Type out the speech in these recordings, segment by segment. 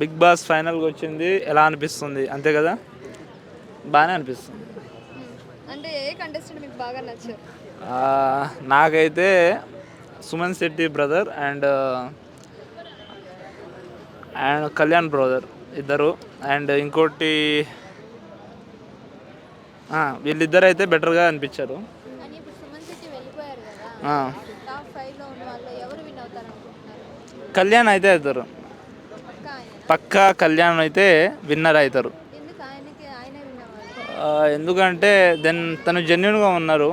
Big boss ఫైనల్కి వచ్చింది. ఎలా అనిపిస్తుంది? అంతే కదా? బాగానే అనిపిస్తుంది. అంటే ఏ కంటెస్టెంట్ మీకు బాగా నచ్చారు? నాకైతే Suman Shetty brother and and Kalyan brother ఇద్దరు. అండ్ ఇంకోటి వీళ్ళిద్దరు అయితే బెటర్గా అనిపించారు. కళ్యాణ్ అయితే అవుతారు పక్కా కళ్యాణ్ అయితే విన్నర్ అవుతారు. ఎందుకంటే దెన్ తను జెన్యున్గా ఉన్నారు.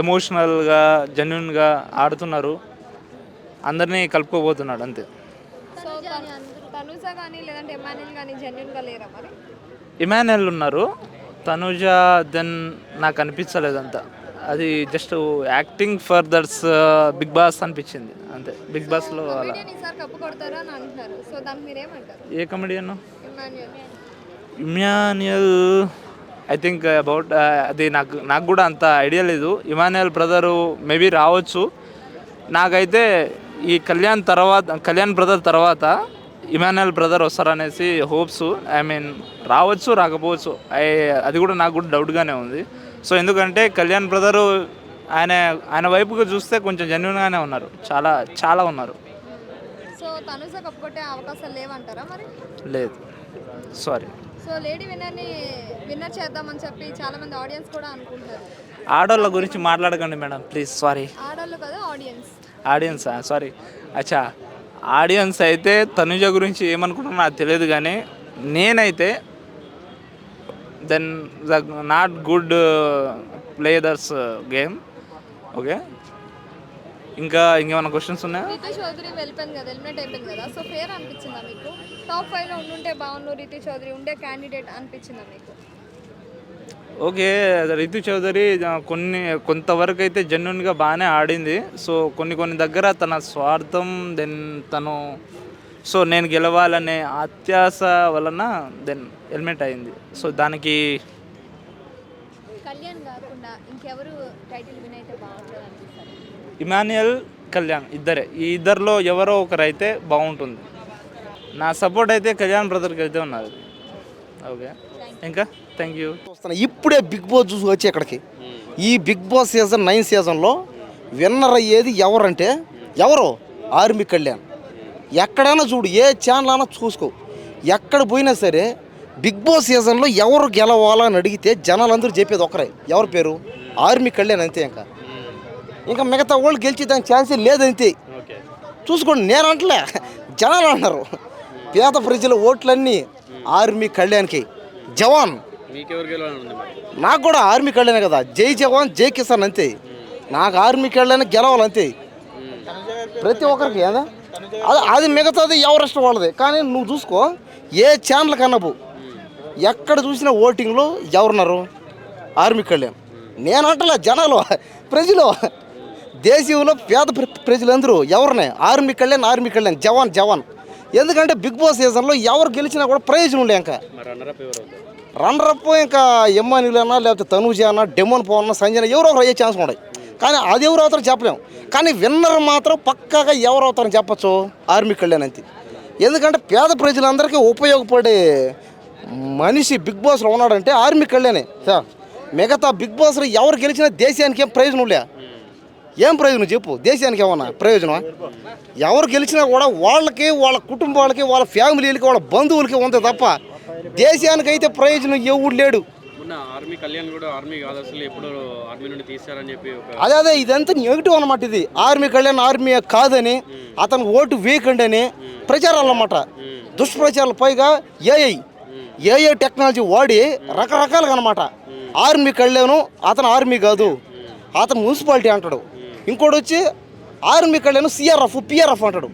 ఎమోషనల్గా జెన్యున్గా ఆడుతున్నారు. అందరినీ కలుపుకోబోతున్నాడు అంతే. ఇమాన్యుల్ ఉన్నారు. తనుజ దెన్ నాకు అనిపించలేదు అంత అది just acting for that's Bigg Boss అనిపించింది. అంతే బిగ్ బాస్లో అలా. ఏ comedian Emmanuel I think about అది నాకు నాకు కూడా అంత ఐడియా లేదు. ఇమాన్యుయల్ బ్రదరు మేబీ రావచ్చు. నాకైతే ఈ కళ్యాణ్ తర్వాత కళ్యాణ్ బ్రదర్ తర్వాత ఇమాన్యుయల్ బ్రదర్ వస్తారనేసి హోప్స్ ఐ మీన్ రావచ్చు రాకపోవచ్చు. ఐ అది కూడా నాకు కూడా డౌట్గానే ఉంది. సో ఎందుకంటే కళ్యాణ్ బ్రదరు ఆయన ఆయన వైపుగా చూస్తే కొంచెం జెన్యున్గానే ఉన్నారు. చాలా చాలా ఉన్నారు. సో తనుజ కప్పు కొట్టే అవకాశాలు లేవంటారా మరి? లేదు. సారీ సో లేడీ విన్నర్ని విన్నర్ చేద్దామని చెప్పి చాలా మంది ఆడియన్స్ కూడా అనుకుంటారు ఆడోళ్ళ గురించి మాట్లాడకండి మేడం ప్లీజ్. సారీ ఆడవాళ్ళు కదా ఆడియన్స్. ఆడియన్స్ సారీ అచ్చా. ఆడియన్స్ అయితే తనుజ గురించి ఏమనుకుంటున్నా నాకు తెలియదు కానీ నేనైతే then the not good players game okay ఇంకా ఇంకేమైనా క్వశ్చన్స్ ఉన్నాయా? రీతి చౌదరి వెళ్ళిపోయింది కదా ఎలిమినేట్ అయిపోయింది కదా సో ఫేర్ అనిపించిందా మీకు? టాప్ ఫైవ్లో ఉండుంటే బాగుండు రీతి చౌదరి ఉండే క్యాండిడేట్ అనిపించిందా మీకు? ఓకే రితు చౌదరి కొన్ని కొంతవరకు అయితే జెన్యున్గా బాగానే ఆడింది. సో కొన్ని కొన్ని దగ్గర తన స్వార్థం దెన్ తను సో నేను గెలవాలనే అత్యాస వలన దెన్ హెల్మెట్ అయింది. సో దానికి కళ్యాణ్ కాకుండా ఇంకెవరు టైటిల్ విన్ అయితే బాగుంటుంది అనిపిస్తారు ఇమాన్యుయల్ కళ్యాణ్ ఇద్దరే. ఈ ఇద్దరిలో ఎవరో ఒకరు అయితే బాగుంటుంది. నా సపోర్ట్ అయితే కళ్యాణ్ బ్రదర్కి అయితే ఉన్నది. ఓకే. ఇంకా? థ్యాంక్ యూ వస్తున్నా ఇప్పుడే బిగ్ బాస్ చూసి వచ్చి ఇక్కడికి. ఈ బిగ్ బాస్ సీజన్ నైన్ సీజన్లో విన్నర్ అయ్యేది ఎవరంటే ఎవరు? ఆర్మీ కళ్యాణ్. ఎక్కడైనా చూడు ఏ ఛానల్ అయినా చూసుకో. ఎక్కడ పోయినా సరే బిగ్ బాస్ సీజన్లో ఎవరు గెలవాలని అడిగితే జనాలందరూ చెప్పేది ఒకరే. ఎవరి పేరు? ఆర్మీ కళ్యాణ్ అంతే ఇంకా. ఇంకా మిగతా వాళ్ళు గెలిచి దానికి ఛాన్సే లేదంతే. చూసుకోండి నేను అంటలే. జనాలు అంటున్నారు పేద ప్రజల ఓట్లన్నీ ఆర్మీ కళ్యాణ్కి. జవాన్. నాకు కూడా ఆర్మీ కళ్యాణ్ కదా. జై జవాన్ జై కిసాన్ అంతే. నాకు ఆర్మీ కళ్యాణ్ గెలవాలి అంతే ప్రతి ఒక్కరికి ఏదా అది అది మిగతాది ఎవరి ఇష్టం వాళ్ళది. కానీ నువ్వు చూసుకో ఏ ఛానల్ కన్నా పో ఎక్కడ చూసినా ఓటింగ్లో ఎవరున్నారు? ఆర్మీ కళ్యాణ్. నేనంటలే జనాలు ప్రజలు. దేశంలో పేద ప్ర- ప్రజలందరూ ఎవరినే? ఆర్మీ కళ్యాణ్ ఆర్మీ కళ్యాణ్ జవాన్ జవాన్. ఎందుకంటే బిగ్ బాస్ సీజన్లో ఎవరు గెలిచినా కూడా ప్రయోజనం లే ఇంకా. రన్నరప్ ఇంకా ఎమ్మానిలన్నా లేకపోతే తనూజ అన్న డెమోన్ పవన్ సంజన ఎవరో ఒకరు అయ్యే ఛాన్స్ ఉన్నాయి కానీ అది ఎవరు అవుతారో చెప్పలేము కానీ విన్నర్ మాత్రం పక్కాగా ఎవరు అవుతారని చెప్పచ్చు. ఆర్మీ కళ్యాణ్ అంతే. ఎందుకంటే పేద ప్రజలందరికీ ఉపయోగపడే మనిషి బిగ్ బాస్లో ఉన్నాడంటే ఆర్మీ కళ్యాణే. సార్ మిగతా బిగ్ బాస్లో ఎవరు గెలిచినా దేశానికి ఏం ప్రయోజనం లే. ఏం ప్రయోజనం చెప్పు దేశానికి ఏమన్నా ప్రయోజనమా? ఎవరు గెలిచినా కూడా వాళ్ళకి వాళ్ళ కుటుంబాలకి వాళ్ళ ఫ్యామిలీలకి వాళ్ళ బంధువులకి ఉంది తప్ప దేశానికైతే ప్రయోజనం ఎవడు లేడు. ఆర్మీ కళ్యాణ్ కూడా ఆర్మీ కాదు అసలు ఎప్పుడు ఆర్మీ నుండి తీస్తారని చెప్పి ఒక అదే అదే ఇదంతా నెగిటివ్ అనమాట ఇది. ఆర్మీ కళ్యాణ్ ఆర్మీ కాదని అతను ఓటు వేయకండి అని ప్రచారాలు అన్నమాట. దుష్ప్రచారాలు పైగా ఏఐ ఏఐ టెక్నాలజీ వాడి రకరకాలుగా అనమాట ఆర్మీ కళ్యాణ్ అతను ఆర్మీ కాదు అతను మున్సిపాలిటీ అంటాడు. ఇంకోటి వచ్చి ఆర్మీ కళ్యాణ్ సిఆర్ఎఫ్ పిఆర్ఎఫ్ అంటాడు.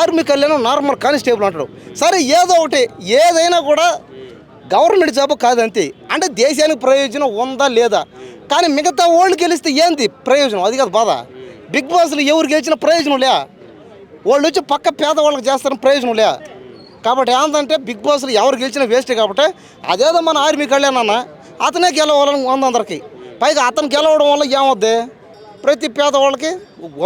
ఆర్మీ కళ్యాణ్ నార్మల్ కానిస్టేబుల్ అంటాడు. సరే ఏదో ఒకటి ఏదైనా కూడా గవర్నమెంట్ జాబ్ కాదంతే. అంటే దేశానికి ప్రయోజనం ఉందా లేదా? కానీ మిగతా వాళ్ళు గెలిస్తే ఏంది ప్రయోజనం? అది కాదు బాధ. బిగ్ బాస్లో ఎవరు గెలిచిన ప్రయోజనం లే. వాళ్ళు వచ్చి పక్క పేదవాళ్ళకి చేస్తారని ప్రయోజనం లే. కాబట్టి ఏంటంటే బిగ్ బాస్లో ఎవరు గెలిచినా వేస్ట్ కాబట్టి అదేదో మన ఆర్మీ కళ్యాణ్ అతనే గెలవాలని ఉంది అందరికి. పైగా అతను గెలవడం వల్ల ఏమవుద్ది? ప్రతి పేదవాళ్ళకి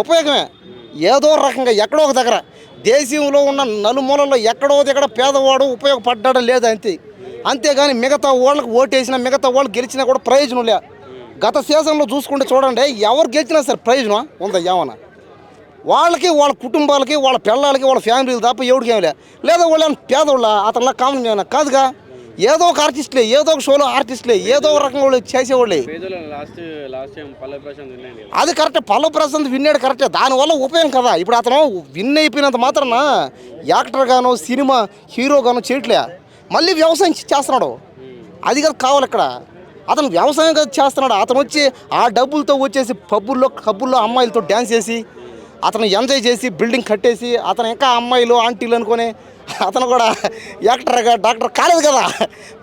ఉపయోగమే. ఏదో రకంగా ఎక్కడో ఒక దగ్గర. దేశంలో ఉన్న నలుమూలలో ఎక్కడో దగ్గర పేదవాడు ఉపయోగపడ్డాడు లేదంతే అంతేగాని మిగతా వాళ్ళకి ఓటేసినా మిగతా వాళ్ళు గెలిచినా కూడా ప్రయోజనం లే. గత సీజన్లో చూసుకుంటే చూడండి ఎవరు గెలిచినా సరే ప్రయోజనం ఉందా ఏమన్నా? వాళ్ళకి వాళ్ళ కుటుంబాలకి వాళ్ళ పిల్లలకి వాళ్ళ ఫ్యామిలీలు తప్ప ఎవరికి ఏమి లేదా వాళ్ళు పేదవాళ్ళ అతనిలా కామన్ ఏమైనా? కాదుగా. ఏదో ఒక ఆర్టిస్ట్లే ఏదో ఒక షోలో ఆర్టిస్ట్లే ఏదో ఒక రకంగా వాళ్ళు చేసేవాళ్ళే. పల్లె అది కరెక్టే పల్లవ ప్రశాంత్ విన్నాడు కరెక్టే. దానివల్ల ఉపయోగం కదా. ఇప్పుడు అతను విన్ అయిపోయినంత మాత్రాన యాక్టర్ గాను సినిమా హీరో గాను చేయట్లే. మళ్ళీ వ్యవసాయం చేస్తున్నాడు. అది కదా కావాలి ఇక్కడ అతను వ్యవసాయం కదా చేస్తున్నాడు. అతను వచ్చి ఆ డబ్బులతో వచ్చేసి పబ్బుల్లో పబ్బుల్లో అమ్మాయిలతో డ్యాన్స్ చేసి అతను ఎంజాయ్ చేసి బిల్డింగ్ కట్టేసి అతను ఇంకా అమ్మాయిలు ఆంటీలు అనుకొని అతను కూడా యాక్టర్గా డాక్టర్ కాలేదు కదా.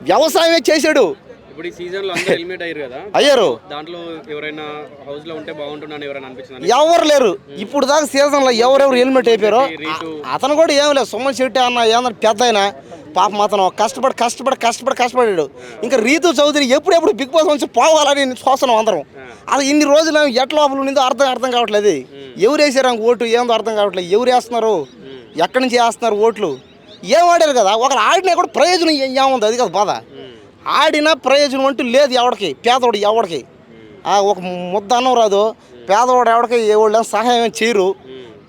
వ్యవసాయమే చేశాడు. ఇప్పుడు ఈ సీజన్లో అందరూ హెల్మెట్ అయ్యారు కదా. అయ్యారు. దాంట్లో ఎవరైనా హౌస్లో ఉంటే బాగుంటుందని ఎవరైనా అనిపించింది? ఎవరు లేరు. ఇప్పుడు దాకా సీజన్లో ఎవరెవరు హెల్మెట్ అయిపోయారో అతను కూడా ఏం లేదు. సుమన్ శెట్టి అన్న ఏమన్నా పెద్ద ఆయన పాపం అతను కష్టపడి కష్టపడి కష్టపడి కష్టపడాడు. ఇంకా రీతు చౌదరి ఎప్పుడెప్పుడు బిగ్ బాస్ నుంచి పోవాలని చూస్తున్నాం అందరం. అది ఇన్ని రోజులు ఎట్లా లోపల ఉండిందో అర్థం అర్థం కావట్లేదు. ఎవరు వేసారు ఓటు? ఏందో అర్థం కావట్లేదు. ఎవరు వేస్తున్నారు? ఎక్కడి నుంచి వేస్తున్నారు ఓట్లు? ఏం ఆడారు కదా? ఒకరు ఆడినా కూడా ప్రయోజనం ఏముంది? అది కదా బాధ. ఆడినా ప్రయోజనం అంటూ లేదు ఎవడికి పేదవాడు ఎవడికి. ఒక ముద్ద అన్నం రాదు. పేదవాడు ఎవడికి ఏ వాళ్ళు సహాయం చేయరు.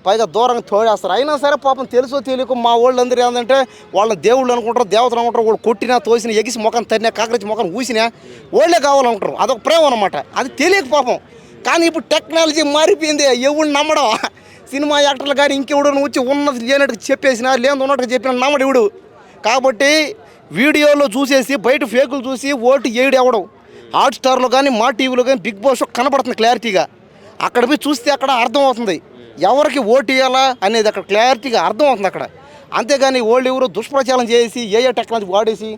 పైగా దూరంగా తోడేస్తారు. అయినా సరే పాపం తెలుసో తెలియక మా వాళ్ళు అందరూ ఏంటంటే వాళ్ళని దేవుళ్ళు అనుకుంటారు దేవతలు అనుకుంటారు వాళ్ళు కొట్టినా తోసిన ఎగిసి ముఖం తరినా కాకరించి ముఖం ఊసినా వాళ్ళే కావాలనుకుంటారు. అదొక ప్రేమ అనమాట అది తెలియక పాపం. కానీ ఇప్పుడు టెక్నాలజీ మారిపోయింది. ఎవడు నమ్మడం? సినిమా యాక్టర్లు కానీ ఇంకెవడు వచ్చి ఉన్నది లేనట్టు చెప్పేసినా లేదు ఉన్నట్టుగా చెప్పిన నమ్మడు ఇవిడు కాబట్టి వీడియోలో చూసేసి బయట ఫేకులు చూసి ఓటు ఏడు అవ్వడం హాట్స్టార్లో కానీ మా టీవీలో కానీ బిగ్ బాస్ కనబడుతుంది క్లారిటీగా. అక్కడ పోయి చూస్తే అక్కడ అర్థం అవుతుంది ఎవరికి ఓటు వేయాలా అనేది అక్కడ క్లారిటీగా అర్థం అవుతుంది అక్కడ. అంతేగాని వాళ్ళు ఎవరు దుష్ప్రచారం చేసి ఏ ఏ టెక్నాలజీ వాడేసి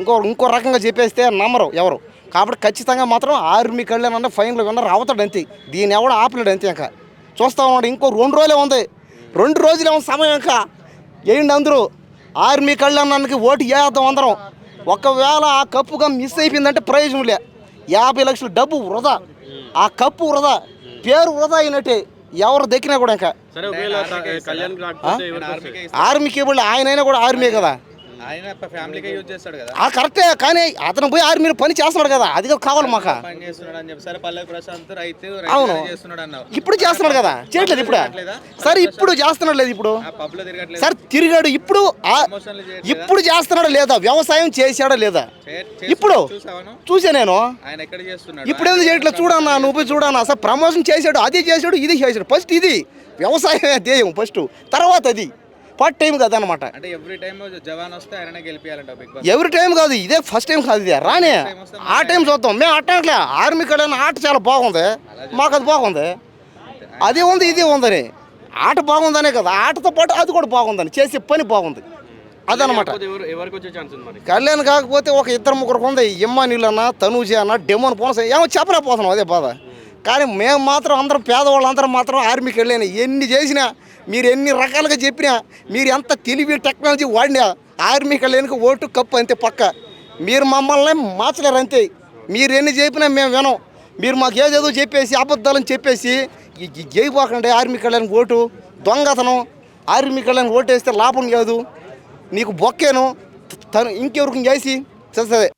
ఇంకో ఇంకో రకంగా చెప్పేస్తే నమ్మరు ఎవరు. కాబట్టి ఖచ్చితంగా మాత్రం ఆర్మీ కళ్యాణ్ అన్న ఫైనల్ విన్నర్ అవుతాడు అంతే. దీన్ని ఎవడో ఆపలేడు అంతే ఇంకా. చూస్తా ఉన్నాడు ఇంకో రెండు రోజులే ఉంది. రెండు రోజులే ఉంది సమయం ఇంకా. ఏంటి అందరూ. ఆర్మీ కళ్యాణానికి ఓటు వేద్దాం అందరం. ఒకవేళ ఆ కప్పుగా మిస్ అయిపోయిందంటే ప్రయోజనం లే. యాభై లక్షల డబ్బు వృధా. ఆ కప్పు వృధా. పేరు వృధా అయినట్టే ఎవరు దక్కినా కూడా ఇంకా? ఆర్మీకి ఆయన అయినా కూడా ఆర్మీ కదా. ఆ కరెక్టే కానీ అతను పోయి ఆర్మీలో పని చేస్తున్నాడు కదా అది కావాలి మాకు. సరే అవును. ఇప్పుడు చేస్తున్నాడు కదా చేయట్లేదు ఇప్పుడు? సరే ఇప్పుడు చేస్తున్నాడు లేదు ఇప్పుడు? సరే తిరిగాడు ఇప్పుడు? ఇప్పుడు చేస్తున్నాడా లేదా? వ్యవసాయం చేశాడా లేదా? ఇప్పుడు చూసా నేను. ఇప్పుడు ఎందుకు చేయట్లేదు చూడన్నా నువ్వు చూడన్నా. అసలు ప్రమోషన్ చేశాడు అది చేశాడు ఇది చేశాడు. ఫస్ట్ ఇది వ్యవసాయమే ధ్యేయం ఫస్ట్ తర్వాత అది. పార్ట్ టైం కదా అనమాట అంటే ఎవ్రీ టైం జవాన్ వస్తే ఆయననే గెలిపియాలంట బిగ్ బాస్. ఎవరి టైం కాదు ఇదే ఫస్ట్ టైం కాదు ఇది. రానే ఆ టైం చూద్దాం. మేము అట్టట్లే ఆర్మీ కళ్యాణ్ ఆట చాలా బాగుంది. మాకు అది బాగుంది. అది ఉంది ఇది ఉందని. ఆట బాగుందనే కదా. ఆటతో పాటు అది కూడా బాగుందని. చేసే పని బాగుంది. అదనమాట కళ్యాణ్ కాకపోతే ఒక ఇద్దరు ముగ్గురు ఉంది ఇమ్మానీలు అన్న తనూజి అన్న డెమోన్ పోనస ఏమో చెప్పలేకపోతున్నాం అదే బాధ. కానీ మేము మాత్రం అందరం పేదవాళ్ళందరం మాత్రం ఆర్మీకి వెళ్ళాను ఎన్ని చేసినా మీరు ఎన్ని రకాలుగా చెప్పినా మీరు ఎంత తెలివి టెక్నాలజీ వాడినా ఆర్మీకి వెళ్ళానికి ఓటు కప్పు అంతే పక్క. మీరు మమ్మల్ని మార్చలేరు అంతే. మీరు ఎన్ని చెప్పినా మేము వినం. మీరు మాకు ఏదేదో చెప్పేసి అబద్ధాలని చెప్పేసి జైపోకండి ఆర్మీకి వెళ్ళానికి ఓటు. దొంగతనం. ఆర్మీకి వెళ్ళానికి ఓటు వేస్తే లాభం కాదు. నీకు బొక్కేను. తను ఇంకెవరికి చేసి చేస్తుంది?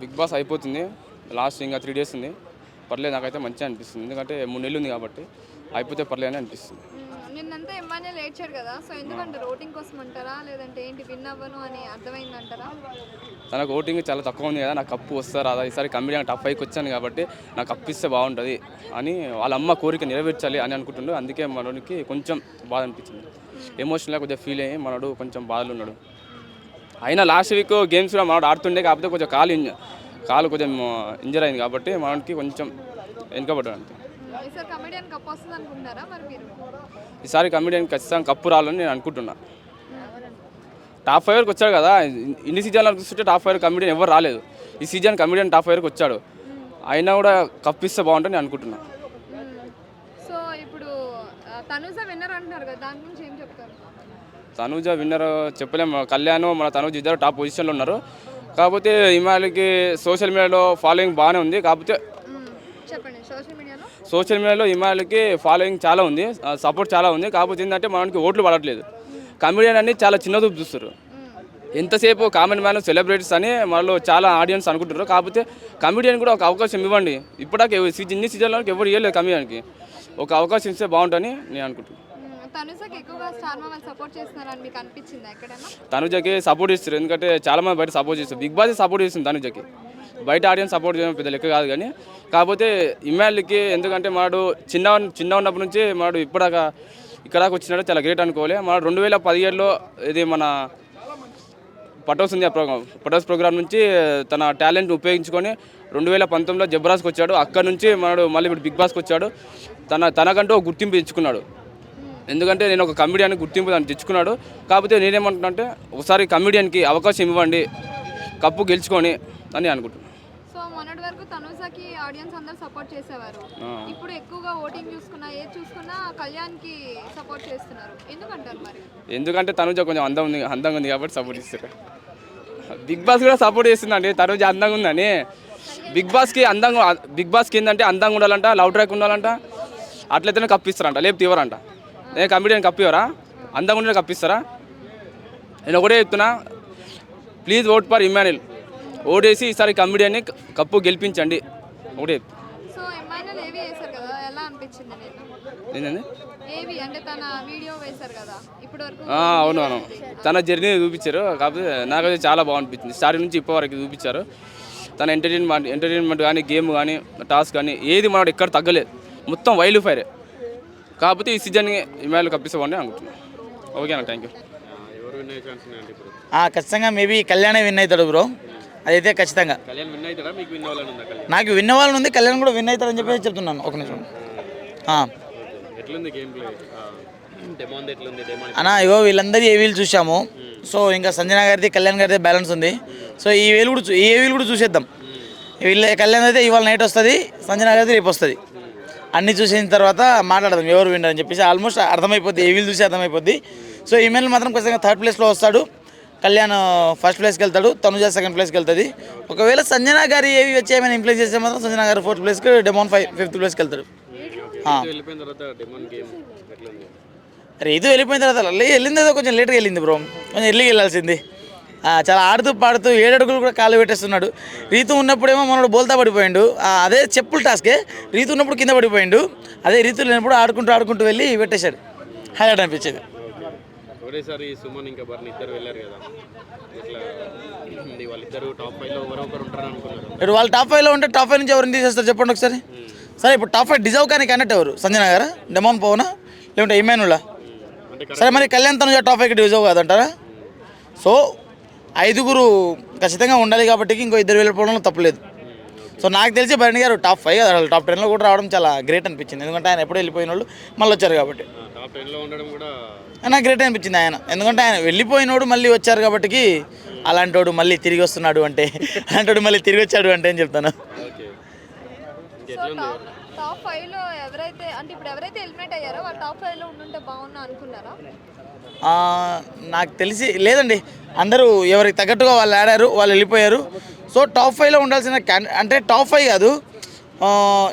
బిగ్ బాస్ అయిపోతుంది. లాస్ట్ ఇంకా త్రీ డేస్ ఉంది. పర్లేదు నాకైతే మంచిగా అనిపిస్తుంది. ఎందుకంటే మూడు నెలలు ఉంది కాబట్టి. అయిపోతే పర్లేదు అని అనిపిస్తుంది. నిన్నంతా కదా సో ఎందుకంటారు ఓటింగ్ కోసం అంటారా లేదంటే ఏంటి విన్ అవ్వను అని అర్థమైందంటారా ఓటింగ్ చాలా తక్కువ ఉంది కదా నాకు కప్పు వస్తారు అదా ఈసారి కమిడియన్ టఫ్ అయికి వచ్చాను కాబట్టి నాకు కప్పు ఇస్తే బాగుంటుంది అని వాళ్ళ అమ్మ కోరిక నెరవేర్చాలి అని అనుకుంటుండే. అందుకే మనోడికి కొంచెం బాధ అనిపించింది. ఎమోషనల్గా కొద్దిగా ఫీల్ అయ్యి మనోడు కొంచెం బాధలు ఉన్నాడు. అయినా లాస్ట్ వీక్ గేమ్స్ కూడా మనోడు ఆడుతుండే కాకపోతే కొంచెం కాలు ఇంజ కాలు కొంచెం ఇంజర్ అయింది కాబట్టి మనోడికి కొంచెం వెనుకబడ్డాడు అంతే. ఈసారి కమెడియన్ కప్ వస్తుంది అనుకుంటారా మరి మీరు? ఈసారి కమిడియన్ ఖచ్చితంగా కప్పు రావాలని నేను అనుకుంటున్నా. టాప్ ఫైవర్కి వచ్చాడు కదా. ఇన్ని సీజన్లు చూస్తుంటే టాప్ ఫైవ్ కమిడియన్ ఎవరు రాలేదు. ఈ సీజన్ కమిడియన్ టాప్ ఫైవర్కి వచ్చాడు. అయినా కూడా కప్ ఇస్తే బాగుంటుంది నేను అనుకుంటున్నా. సో ఇప్పుడు ఆ, తనుజ విన్నర్ అంటున్నారు కదా దాని గురించి ఏం చెప్తారు? తనూజ విన్నర్ చెప్పలేము. కళ్యాణ్ మన తనూజ్ ఇద్దరు టాప్ పొజిషన్లో ఉన్నారు. కాకపోతే ఇమాలకి సోషల్ మీడియాలో ఫాలోయింగ్ బాగానే ఉంది. కాకపోతే మ్మ్. చెప్పండి సోషల్ మీడియాలో సోషల్ మీడియాలో ఇమాలకి ఫాలోయింగ్ చాలా ఉంది సపోర్ట్ చాలా ఉంది. కాకపోతే ఏంటంటే మనకి ఓట్లు పడట్లేదు. కమెడియన్ అని చాలా చిన్న చూపు చూస్తారు ఎంతసేపు కామెడీ మ్యాన్ సెలబ్రిటీస్ అని మనలో చాలా ఆడియన్స్ అనుకుంటారు కాకపోతే కమెడియన్ కూడా ఒక అవకాశం ఇవ్వండి. సీజన్ ఇన్ని సీజన్లో ఎవరు ఇవ్వలేదు కమెడియన్కి. ఒక అవకాశం ఇస్తే బాగుంటుందని నేను అనుకుంటున్నాను సపోర్ట్ తనుజకి సపోర్ట్ ఇస్తారు ఎందుకంటే చాలా మంది బయట సపోర్ట్ చేస్తారు బిగ్ బాస్ సపోర్ట్ చేస్తుంది తనుజకి. బయట ఆడియన్స్ సపోర్ట్ చేయడం పెద్ద లెక్క కాదు కానీ కాకపోతే ఇమ్మాయిల్కి ఎందుకంటే మాడు చిన్న చిన్న ఉన్నప్పటి నుంచి మాడు ఇప్పటిదాకా ఇక్కడకు వచ్చినాడు చాలా గ్రేట్ అనుకోవాలి. మన రెండు వేల పదిహేడులో ఇది మన పటోస్ ఉంది ఆ ప్రోగ్రామ్ పటోస్ ప్రోగ్రామ్ నుంచి తన టాలెంట్ ఉపయోగించుకొని రెండు వేల పంతొమ్మిదిలో జబ్రాస్కి వచ్చాడు. అక్కడ నుంచి మనడు మళ్ళీ ఇప్పుడు బిగ్ బాస్కి వచ్చాడు. తన తనకంటూ ఒక గుర్తింపు తెచ్చుకున్నాడు. ఎందుకంటే నేను ఒక కమెడియన్ గుర్తింపు దాన్ని తెచ్చుకున్నాడు. కాకపోతే నేనేమంటున్నా అంటే ఒకసారి కమిడియన్కి అవకాశం ఇవ్వండి కప్పు గెలుచుకొని అని అనుకుంటున్నాను తనుజకి ఆడియన్స్ అందరూ సపోర్ట్ చేసేవారు. ఇప్పుడు ఎక్కువగా ఓటింగ్ చూసుకున్నా ఏది చూసుకున్నా కళ్యాణ్కి సపోర్ట్ చేస్తున్నారు. ఎందుకంటారు మరి? ఎందుకంటే తనుజ కొంచెం అందం ఉంది అందంగా ఉంది కాబట్టి సపోర్ట్ ఇస్తారు బిగ్ బాస్ కూడా సపోర్ట్ చేస్తుందండి. తనుజ అందంగా ఉందని. బిగ్ బాస్కి అందంగా బిగ్ బాస్కి ఏంటంటే అందంగా ఉండాలంట లవ్ ట్రాక్ ఉండాలంట అట్లయితేనే కప్పిస్తారంట. లేకపోతే ఇవ్వరంట. నేను కమిడియన్ కప్పివరా అందంగా ఉండే కప్పిస్తారా? నేను ఒకటే చెప్తున్నా. ప్లీజ్ ఓట్ ఫర్ ఇమాన్యుల్ ఓటేసి ఈసారి కమిడియన్ని కప్పు గెలిపించండి. ఒకటే. చెప్తున్నా. సో ఎమ్మెల్యేలు ఏవి వేశారు కదా ఎలా అనిపించింది నేను ఏంటండి ఏవి అంటే తన వీడియో వేశారు కదా ఇప్పటి వరకు ఆ, అవును అవును. తన జర్నీ చూపించారు కాకపోతే నాకైతే చాలా బాగా అనిపించింది స్టార్టింగ్ నుంచి ఇప్పటి వరకు చూపించారు. తన ఎంటర్టైన్మెంట్ ఎంటర్టైన్మెంట్ కానీ గేమ్ కానీ టాస్క్ కానీ ఏది మనకు ఎక్కడ తగ్గలేదు. మొత్తం వైల్డ్ ఫైరే కాకపోతే ఈ సీజన్ ఇమాయిల్ కప్పిస్తామని అనుకుంటున్నాను ఓకేనా థ్యాంక్ యూ ఆ, ఖచ్చితంగా మేబీ కళ్యాణే విన్ అవుతాడు బ్రో. అదైతే ఖచ్చితంగా. కళ్యాణ్ విన్ అవ్వాలని ఉందా కళ్యాణ్? నాకు విన్న వాళ్ళని ఉంది కళ్యాణ్ కూడా విన్ అవుతాడని చెప్పేసి చెప్తున్నాను. ఒక నిమిషం. అన్న ఇగో వీళ్ళందరి ఏ వీలు చూసాము సో ఇంకా సంజన గారిది కళ్యాణ్ గారిది బ్యాలెన్స్ ఉంది. సో ఈ వేలు కూడా ఏ వీలు కూడా చూసేద్దాం. వీళ్ళ కళ్యాణ్ అయితే ఇవాళ నైట్ వస్తుంది సంజన గారిది రేపు వస్తుంది. అన్ని చూసిన తర్వాత మాట్లాడదాం ఎవరు విన్నర్ అని చెప్పేసి. ఆల్మోస్ట్ అర్థమైపోద్ది ఏ వీలు చూసి అర్థమైపోద్ది. సో ఈమెయిల్ మాత్రం ఖచ్చితంగా థర్డ్ ప్లేస్లో వస్తాడు. కళ్యాణ్ ఫస్ట్ ప్లేస్కి వెళ్తాడు తనుజ సెకండ్ ప్లేస్కి వెళ్తుంది. ఒకవేళ సంజన గారి ఏవి వచ్చి ఏమైనా ఇంప్లూస్ చేస్తే మాత్రం సంజన గారు ఫోర్త్ ప్లేస్కి డెమోన్ ఫైవ్ ఫిఫ్త్ ప్లేస్కి వెళ్తాడు. రీతు వెళ్ళిపోయిన తర్వాత వెళ్ళింది ఏదో కొంచెం లేట్గా వెళ్ళింది బ్రో కొంచెం ఎర్లీగా వెళ్ళాల్సింది. చాలా ఆడుతూ పాడుతూ ఏడు అడుగులు కూడా కాలు పెట్టేస్తున్నాడు. రీతు ఉన్నప్పుడేమో మనోడు బోల్తా పడిపోయిండు. అదే చెప్పుల టాస్కే రీతు ఉన్నప్పుడు కింద పడిపోయిండు. అదే రీతు లేనప్పుడు ఆడుకుంటూ ఆడుకుంటూ వెళ్ళి పెట్టేశాడు. హైలైట్ అనిపించేది. ఒకటేసారి సుమన్ ఇంకా బర్ని ఇద్దరు వెళ్ళారు కదా. ఉంది వాళ్ళిద్దరు టాప్ ఫైవ్లో ఎవరో ఒకరు ఉంటారని అనుకున్నారు. ఇప్పుడు వాళ్ళు టాప్ ఫైవ్లో ఉంటే టాప్ ఫైవ్ నుంచి ఎవరిని తీసేస్తారు చెప్పండి ఒకసారి? సరే ఇప్పుడు టాప్ ఫైవ్ డిజర్వ్ కానీ కన్నట్టు ఎవరు? సంజన గారా? డెమోన్ పవనా? లేకుంటే ఇమానులా అంటే సరే మరి కళ్యాణ్ తనుజ టాప్ ఫైవ్కి డిజర్వ్ కాదంటారా? సో ఐదుగురు ఖచ్చితంగా ఉండాలి కాబట్టి ఇంకో ఇద్దరు వెళ్ళిపోవడంలో తప్పలేదు సో నాకు తెలిసి భరణి గారు టాప్ ఫైవ్ అసలు టాప్ టెన్లో కూడా రావడం చాలా గ్రేట్ అనిపించింది. ఎందుకంటే ఆయన ఎప్పుడూ వెళ్ళిపోయిన వాళ్ళు మళ్ళీ వచ్చారు కాబట్టి. టాప్ టెన్లో ఉండడం కూడా నాకు గ్రేట్ అనిపించింది ఆయన. ఎందుకంటే ఆయన వెళ్ళిపోయినోడు మళ్ళీ వచ్చారు కాబట్టి అలాంటోడు మళ్ళీ తిరిగి వస్తున్నాడు అంటే అలాంటోడు మళ్ళీ తిరిగి వచ్చాడు అంటే అని చెప్తాను. టాప్ ఫైవ్లో ఎవరైతే అంటే ఇప్పుడు ఎవరైతే ఎలిమినేట్ అయ్యారో వాళ్ళు టాప్ ఫైవ్లో ఉండుంటే బాగున్నా అనుకున్నారా? ఆ, నాకు తెలిసి లేదండి. అందరూ ఎవరికి తగ్గట్టుగా వాళ్ళు ఆడారు వాళ్ళు వెళ్ళిపోయారు. సో టాప్ ఫైవ్లో ఉండాల్సిన అంటే టాప్ ఫైవ్ కాదు.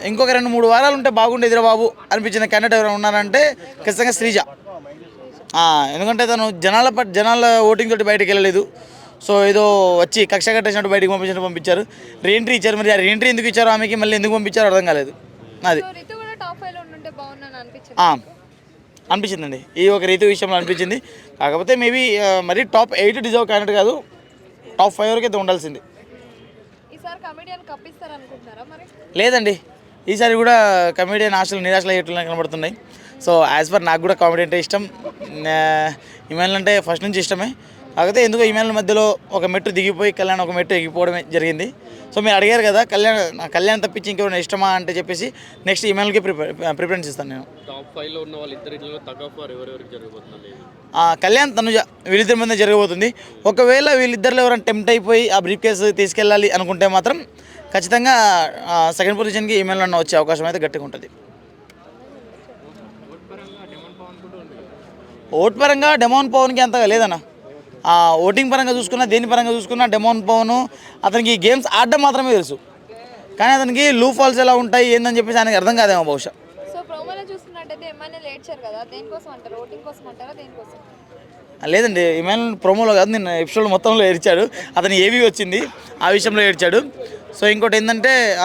ఇంకొక రెండు మూడు వారాలు ఉంటే బాగుండేదిరా బాబు అనిపించిన క్యాండిడేట్ ఎవరైనా ఉన్నారంటే ఖచ్చితంగా శ్రీజ. ఎందుకంటే తను జనాల పట్ జనాల ఓటింగ్ తోటి బయటకు వెళ్ళలేదు. సో ఏదో వచ్చి కక్ష కట్టేసినట్టు బయటకు పంపించినట్టు పంపించారు. రీఎంట్రీ ఇచ్చారు. మరి ఆ రీఎంట్రీ ఎందుకు ఇచ్చారు? ఆమెకి మళ్ళీ ఎందుకు పంపించారో అర్థం కాలేదు. అది అనిపించిందండి. ఈ ఒక రీతి విషయంలో అనిపించింది. కాకపోతే మేబీ మరీ టాప్ ఎయిట్ డిజర్వ్ క్యాండిడేట్ కాదు టాప్ ఫైవ్ వరకు అయితే ఉండాల్సింది. లేదండి. ఈసారి కూడా కమెడియన్ ఆశలు నిరాశలు అయ్యేట్లు కనబడుతున్నాయి. సో యాజ్ పర్ నాకు కూడా కామెడీ అంటే ఇష్టం. ఈమెయిల్ అంటే ఫస్ట్ నుంచి ఇష్టమే. కాకపోతే ఎందుకో ఈమెయిల్ మధ్యలో ఒక మెట్టు దిగిపోయి కళ్యాణ్ ఒక మెట్టు ఎగిపోవడమే జరిగింది. సో మీరు అడిగారు కదా కళ్యాణ్ నా కళ్యాణ్ తప్పించి ఇంకేమైనా ఇష్టమా అంటే చెప్పేసి నెక్స్ట్ ఈమెయిల్కి ప్రిఫరెన్స్ ఇస్తాను నేను. కళ్యాణ్ తనుజ వీళ్ళిద్దరి మధ్య జరగబోతుంది. ఒకవేళ వీళ్ళిద్దరిలో ఎవరైనా టెంప్ట్ అయిపోయి ఆ బ్రీఫ్ కేసు తీసుకెళ్ళాలి అనుకుంటే మాత్రం ఖచ్చితంగా సెకండ్ పొజిషన్కి ఈమెయిల్ అన్న వచ్చే అవకాశం అయితే గట్టిగా ఉంటుంది. ఓట్ పరంగా డెమోన్ పవన్కి అంతగా లేదన్న. ఆ, ఓటింగ్ పరంగా చూసుకున్నా దేని పరంగా చూసుకున్నా డెమోన్ పవన్ అతనికి గేమ్స్ ఆడడం మాత్రమే తెలుసు. కానీ అతనికి లూ ఫాల్స్ ఎలా ఉంటాయి ఏందని చెప్పేసి ఆయనకి అర్థం కాదేమో బహుశా. లేదండి ఈమెయిల్ ప్రోమోలో కాదు నిన్న ఎపిసోడ్ మొత్తంలో ఏడ్చాడు. అతను ఏవి వచ్చింది ఆ విషయంలో ఏడ్చాడు. సో ఇంకోటి ఏంటంటే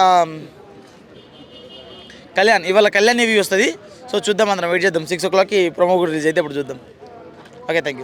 కళ్యాణ్ ఇవాళ కళ్యాణ్ ఏవి వస్తుంది? సో చూద్దాం అందరం వెయిట్ చేద్దాం. సిక్స్ ఓ క్లాక్కి ప్రోమో రిలీజ్ అయితే ఇప్పుడు చూద్దాం. Okay thank you